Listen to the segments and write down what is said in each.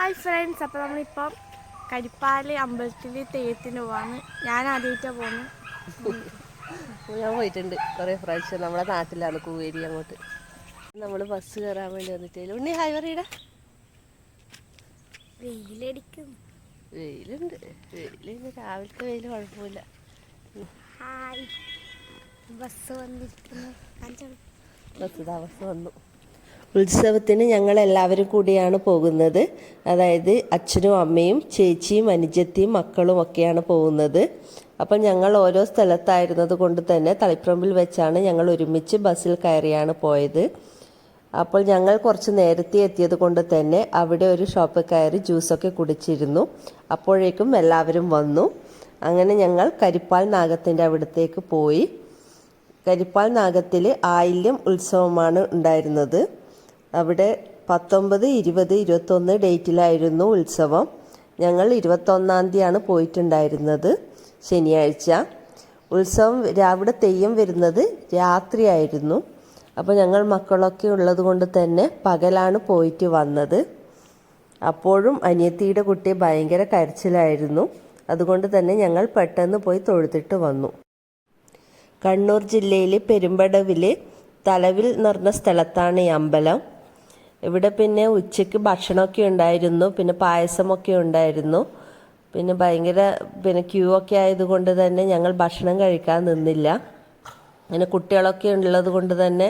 Hi friends അപ്പോൾ നമ്മളിപ്പം കരിപ്പാൽ അമ്പലത്തിൽ തെയ്യത്തിന് പോവാണ്. ഞാൻ ആദ്യമായിട്ടാണ് പോകുന്നത് ഞാൻ പോയിട്ടുണ്ട് കുറേ പ്രാവശ്യം. നമ്മുടെ നാട്ടിലാണ് കൂവേരി അങ്ങോട്ട്. നമ്മൾ ബസ് കയറാൻ വേണ്ടി വന്നിട്ടേ. ഉണ്ണി ഹായ് പറയടാ. വെയിലടിക്കും. വെയിലുണ്ട്. വെയിൽ രാവിലത്തെ വെയിൽ കുഴപ്പമില്ല. ഹായ് ബസ് വന്നിരിക്കുന്നു. ബസ് വന്നു. ഉത്സവത്തിന് ഞങ്ങൾ എല്ലാവരും കൂടിയാണ് പോകുന്നത്. അതായത് അച്ഛനും അമ്മയും ചേച്ചിയും അനുജത്തിയും മക്കളും ഒക്കെയാണ് പോകുന്നത്. അപ്പം ഞങ്ങൾ ഓരോ സ്ഥലത്തായിരുന്നത് കൊണ്ട് തന്നെ തളിപ്പറമ്പിൽ വെച്ചാണ് ഞങ്ങൾ ഒരുമിച്ച് ബസ്സിൽ കയറിയാണ് പോയത്. അപ്പോൾ ഞങ്ങൾ കുറച്ച് നേരത്തെ എത്തിയത് കൊണ്ട് തന്നെ അവിടെ ഒരു ഷോപ്പിൽ കയറി ജ്യൂസൊക്കെ കുടിച്ചിരുന്നു. അപ്പോഴേക്കും എല്ലാവരും വന്നു. അങ്ങനെ ഞങ്ങൾ കരിപ്പാൽ നാഗത്തിന്റെ അവിടത്തേക്ക് പോയി. കരിപ്പാൽ നാഗത്തിൽ ആയില്യം ഉത്സവമാണ് ഉണ്ടായിരുന്നത്. അവിടെ പത്തൊമ്പത് ഇരുപത് ഇരുപത്തൊന്ന് ഡേറ്റിലായിരുന്നു ഉത്സവം. ഞങ്ങൾ ഇരുപത്തൊന്നാം തീയതിയാണ് പോയിട്ടുണ്ടായിരുന്നത് ശനിയാഴ്ച. ഉത്സവം രാവിലെ തെയ്യം വരുന്നത് രാത്രിയായിരുന്നു. അപ്പോൾ ഞങ്ങൾ മക്കളൊക്കെ ഉള്ളത് കൊണ്ട് തന്നെ പകലാണ് പോയിട്ട് വന്നത്. അപ്പോഴും അനിയത്തിയുടെ കുട്ടി ഭയങ്കര കരച്ചിലായിരുന്നു. അതുകൊണ്ട് തന്നെ ഞങ്ങൾ പെട്ടെന്ന് പോയി തൊഴുതിട്ട് വന്നു. കണ്ണൂർ ജില്ലയിലെ പെരുമ്പടവിൽ തലവിൽ എന്ന് പറഞ്ഞ സ്ഥലത്താണ് ഈ അമ്പലം. ഇവിടെ പിന്നെ ഉച്ചയ്ക്ക് ഭക്ഷണമൊക്കെ ഉണ്ടായിരുന്നു പിന്നെ പായസമൊക്കെ ഉണ്ടായിരുന്നു. പിന്നെ ഭയങ്കര പിന്നെ ക്യൂ ഒക്കെ ആയതുകൊണ്ട് തന്നെ ഞങ്ങൾ ഭക്ഷണം കഴിക്കാൻ നിന്നില്ല. അങ്ങനെ കുട്ടികളൊക്കെ ഉള്ളത് കൊണ്ട് തന്നെ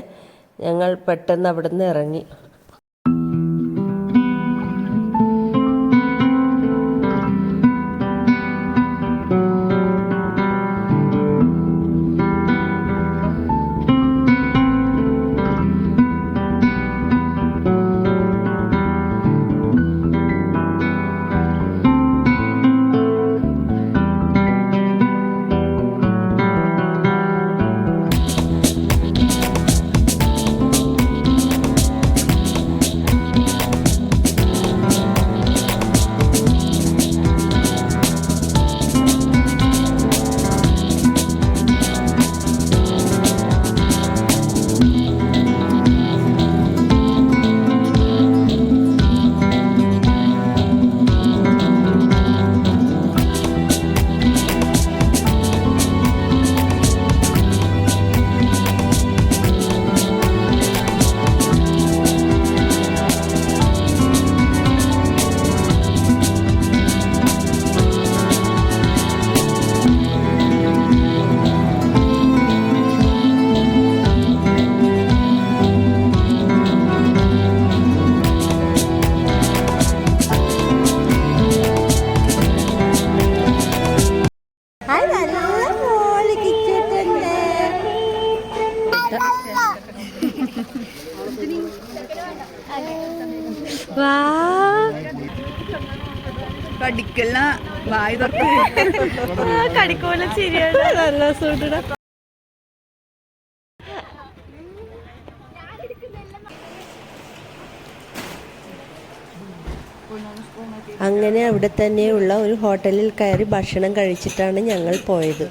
ഞങ്ങൾ പെട്ടെന്ന് അവിടെ നിന്ന് ഇറങ്ങി. കടിക്കല്ല വായി കടിക്കോല ശരിയാണ്. നല്ല സൂട്ടട അങ്ങനെ അവിടെ തന്നെയുള്ള ഒരു ഹോട്ടലിൽ കയറി ഭക്ഷണം കഴിച്ചിട്ടാണ് ഞങ്ങൾ പോയത്.